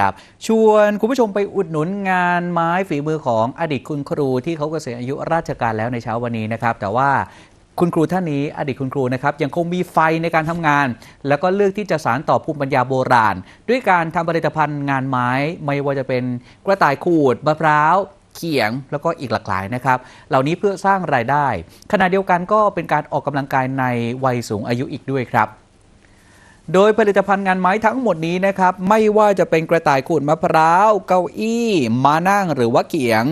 ครับชวนคุณผู้ชมไปอุดหนุนงานไม้ฝีมือของอดีตคุณครูที่เขาเกษียณอายุราชการแล้วในเช้าวันนี้นะครับ แต่ว่าคุณครูท่านนี้อดีตคุณครูนะครับยังคงมีไฟในการทำงาน แล้วก็เลือกที่จะสานต่อภูมิปัญญาโบราณ ด้วยการทำผลิตภัณฑ์งานไม้ ไม่ว่าจะเป็นกระต่ายขูดมะพร้าวเขียง แล้วก็อีกหลากหลายนะครับ เหล่านี้เพื่อสร้างรายได้ขณะเดียวกันก็เป็นการออกกำลังกายในวัยสูงอายุอีกด้วยครับ โดยผลิตภัณฑ์งานไม้ทั้งหมดนี้นะครับ ไม่ว่าจะเป็นกระต่ายขูดมะพร้าว เก้าอี้มานั่งหรือว่าเขียง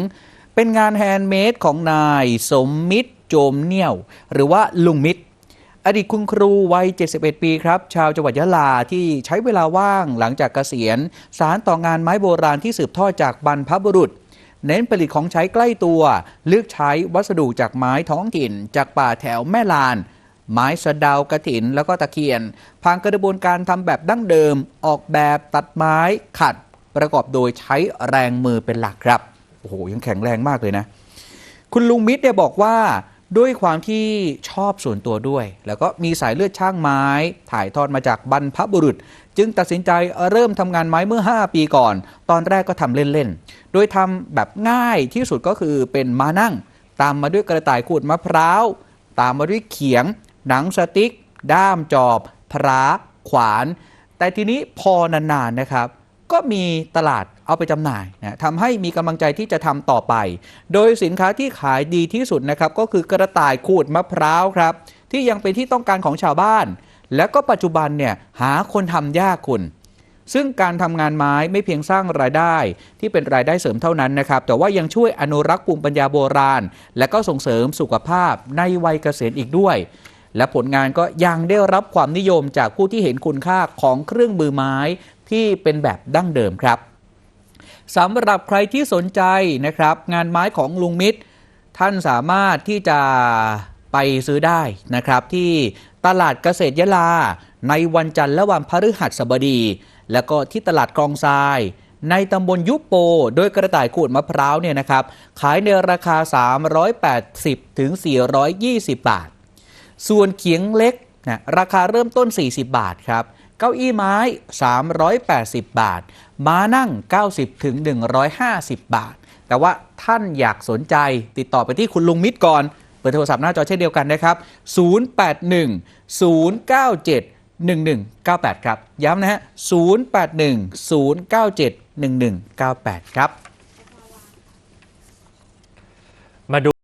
เป็นงานแฮนด์เมดของนาย สมมิตรโจมเนี่ยว หรือว่าลุงมิตร อดีตคุณครูวัย 71 ปีครับ ชาวจังหวัดยะลาที่ใช้เวลาว่างหลังจากเกษียณ สารต่องานไม้โบราณที่สืบทอดจากบรรพบุรุษเน้นผลิตของใช้ใกล้ตัว เลือกใช้วัสดุจากไม้ท้องถิ่น จากป่าแถวแม่ลาน ไม้สะดาวกระถินแล้วก็ตะเคียนผ่านกระบวนการทำแบบดั้งเดิม ออกแบบตัดไม้ขัด ประกอบโดยใช้แรงมือเป็นหลักครับโอ้โหยังแข็งแรงมากเลยนะ คุณลุงมิตรเนี่ยบอกว่าด้วยความที่ชอบส่วนตัวด้วย แล้วก็มีสายเลือดช่างไม้ ถ่ายทอดมาจากบรรพบุรุษ จึงตัดสินใจเริ่มทำงานไม้เมื่อ 5 ปีก่อน ตอนแรกก็ทำเล่น ๆ โดยทำแบบง่ายที่สุดก็คือเป็นมานั่ง ตามมาด้วยกระต่ายขูดมะพร้าว ตามมาด้วยเขียง หนังสติ๊ก ด้ามจอบ พระขวาน แต่ทีนี้พอนานๆนะครับ ก็มีตลาดเอาไปจำหน่ายนะทำให้มีกำลังใจที่จะทำต่อไป โดยสินค้าที่ขายดีที่สุดนะครับ ก็คือกระต่ายขูดมะพร้าวครับ ที่ยังเป็นที่ต้องการของชาวบ้าน แล้วก็ปัจจุบันเนี่ยหาคนทำยากคุณซึ่งการทำงานไม้ไม่เพียงสร้างรายได้ที่เป็นรายได้เสริมเท่านั้นนะครับ แต่ว่ายังช่วยอนุรักษ์ภูมิปัญญาโบราณ และก็ส่งเสริมสุขภาพในวัยเกษียณอีกด้วย และผลงานก็ยังได้รับความนิยมจากผู้ที่เห็นคุณค่าของเครื่องมือไม้ที่เป็นแบบดั้งเดิมครับสำหรับใครที่สนใจนะครับ งานไม้ของลุงมิตร ท่านสามารถที่จะไปซื้อได้นะครับ ที่ตลาดเกษตรยะลา ในวันจันทร์และวันพฤหัสบดี แล้วก็ที่ตลาดกองทราย ในตำบลยุปโป โดยกระต่ายขูดมะพร้าวเนี่ยนะครับ ขายในราคา 380ถึง420 บาท ส่วนเขียงเล็กนะราคาเริ่มต้น 40 บาทครับ เก้าอี้ไม้ 380 บาท ม้านั่ง 90ถึง150 บาท แต่ว่าท่านอยากสนใจติดต่อไปที่คุณลุงมิตรก่อน เบอร์โทรศัพท์หน้าจอเช่นเดียวกันนะครับ 081 097 1198 ครับ ย้ำนะฮะ 081 097 1198 ครับ มาดู